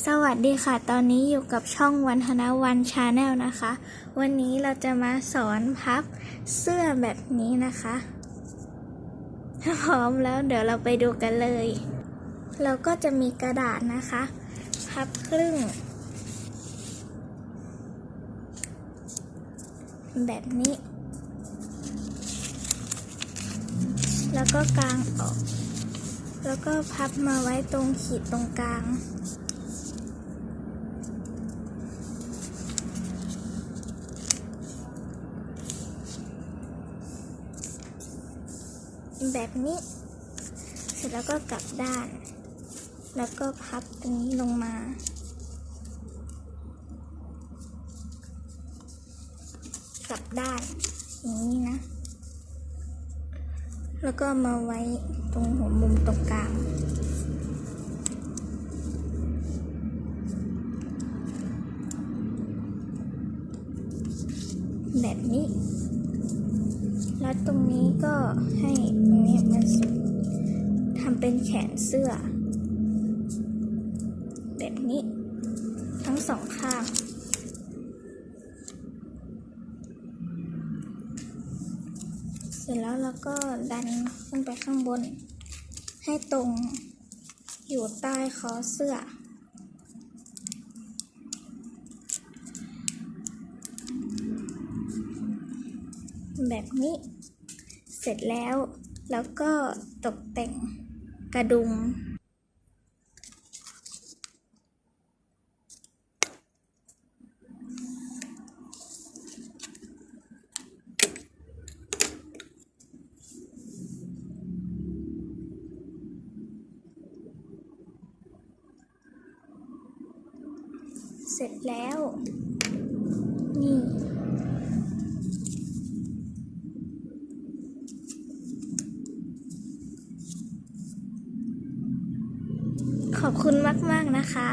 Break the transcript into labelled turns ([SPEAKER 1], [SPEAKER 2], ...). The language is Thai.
[SPEAKER 1] สวัสดีค่ะ ตอนนี้อยู่กับช่องวันธนวันชาแนลนะคะ วันนี้เราจะมาสอนพับเสื้อแบบนี้นะคะ ถ้าพร้อมแล้วเดี๋ยวเราไปดูกันเลย เราก็จะมีกระดาษนะคะ พับครึ่ง แบบนี้ แล้วก็กางออก แล้วก็พับมาไว้ตรงขีดตรงกลาง แบบนี้ เสร็จแล้วก็กลับด้าน แล้วก็พับตรงนี้ลงมา กลับด้านอย่างนี้นะ แล้วก็มาไว้ตรงหัวมุมตรงกลางแบบนี้ แล้วตรงนี้ก็ให้ตรงนี้มันทำเป็นแขนเสื้อ แบบนี้ทั้งสองข้างเสร็จแล้วเราก็ดันขึ้นไปข้างบน ให้ตรงอยู่ใต้คอเสื้อ แบบนี้ เสร็จแล้วแล้วก็ตกแต่งกระดุม เสร็จแล้ว ขอบคุณมาก ๆ นะคะ